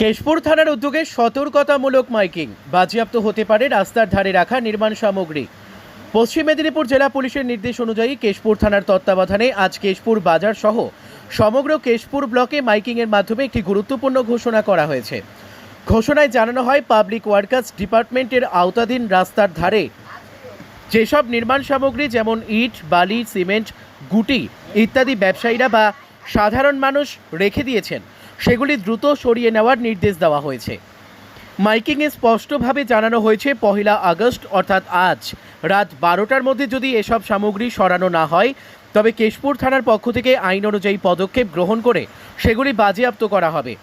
কেশপুর থানার উদ্যোগে সতর্কতামূলক মাইকিং। বাজেয়াপ্ত হতে পারে রাস্তার ধারে রাখা নির্মাণ সামগ্রী। পশ্চিম মেদিনীপুর জেলা পুলিশের নির্দেশ অনুযায়ী কেশপুর থানার তত্ত্বাবধানে আজ কেশপুর বাজার সহ সমগ্র কেশপুর ব্লকে মাইকিংয়ের মাধ্যমে একটি গুরুত্বপূর্ণ ঘোষণা করা হয়েছে। ঘোষণায় জানানো হয়, পাবলিক ওয়ার্কার্স ডিপার্টমেন্টের আওতাধীন রাস্তার ধারে যেসব নির্মাণ সামগ্রী যেমন ইট, বালি, সিমেন্ট, গুটি ইত্যাদি ব্যবসায়ীরা বা সাধারণ মানুষ রেখে দিয়েছেন সেগুলি দ্রুত সরিয়ে নেওয়ার নির্দেশ দেওয়া হয়েছে। মাইকিংয়ে স্পষ্টভাবে জানানো হয়েছে, পহেলা আগস্ট, অর্থাৎ আজ, রাত বারোটার মধ্যে যদি এসব সামগ্রী সরানো না হয়, তবে কেশপুর থানার পক্ষ থেকে আইন অনুযায়ী পদক্ষেপ গ্রহণ করে সেগুলি বাজেয়াপ্ত করা হবে।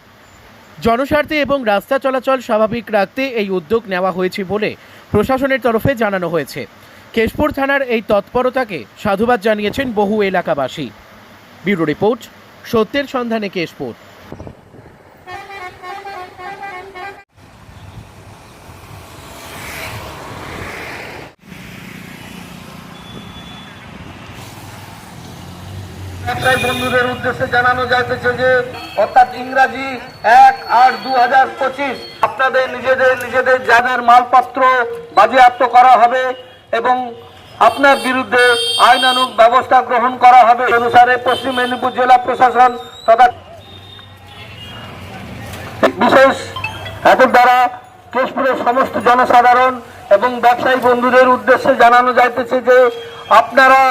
জনস্বার্থে এবং রাস্তা চলাচল স্বাভাবিক রাখতে এই উদ্যোগ নেওয়া হয়েছে বলে প্রশাসনের তরফে জানানো হয়েছে। কেশপুর থানার এই তৎপরতাকে সাধুবাদ জানিয়েছেন বহু এলাকাবাসী। ব্যুরো রিপোর্ট, সত্যের সন্ধানে কেশপুর। একটাই বন্ধুদের উদ্দেশ্যে জানানো যাইতেছে যে, অর্থাৎ ইংরাজি এক আট দু হাজার পঁচিশ, আপনাদের নিজেদের নিজেদের যাদের মালপত্র বাজেয়াপ্ত করা হবে এবং আপনার বিরুদ্ধে আইনানুগ ব্যবস্থা গ্রহণ করা হবে। অনুসারে পশ্চিম মেদিনীপুর জেলা প্রশাসন তথা বিশেষ এত দ্বারা কেশপুরের সমস্ত জনসাধারণ এবং ব্যবসায়ী বন্ধুদের উদ্দেশ্যে জানানো যাইতেছে যে, আপনারা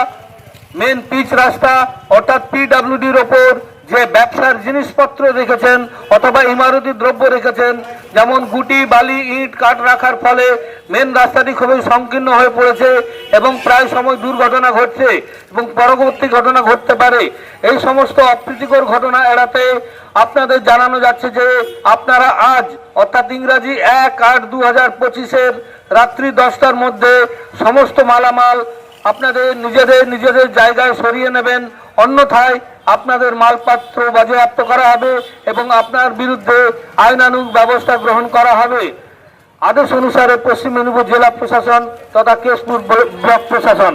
মেন পিচ রাস্তা, অর্থাৎ পিডাব্লিউডির ওপর যে ব্যবসার জিনিসপত্র রেখেছেন, অথবা ইমারতি দ্রব্য রেখেছেন, যেমন গুটি, বালি, ইট, কাঠ রাখার ফলে মেন রাস্তাটি খুবই সংকীর্ণ হয়ে পড়েছে এবং প্রায় সময় দুর্ঘটনা ঘটছে এবং পরবর্তী ঘটনা ঘটতে পারে। এই সমস্ত অপ্রীতিকর ঘটনা এড়াতে আপনাদের জানানো যাচ্ছে যে আপনারা আজ, অর্থাৎ ইংরাজি এক আট দু হাজার পঁচিশের রাত্রি দশটার মধ্যে সমস্ত মালামাল আপনাদের নিজেদের নিজেদের জায়গায় সরিয়ে নেবেন। অন্যথায় আপনাদের মালপত্র বাজেয়াপ্ত করা হবে এবং আপনার বিরুদ্ধে আইনানুগ ব্যবস্থা গ্রহণ করা হবে। আদেশ অনুসারে পশ্চিম মেদিনীপুর জেলা প্রশাসন তথা কেশপুর ব্লক প্রশাসন।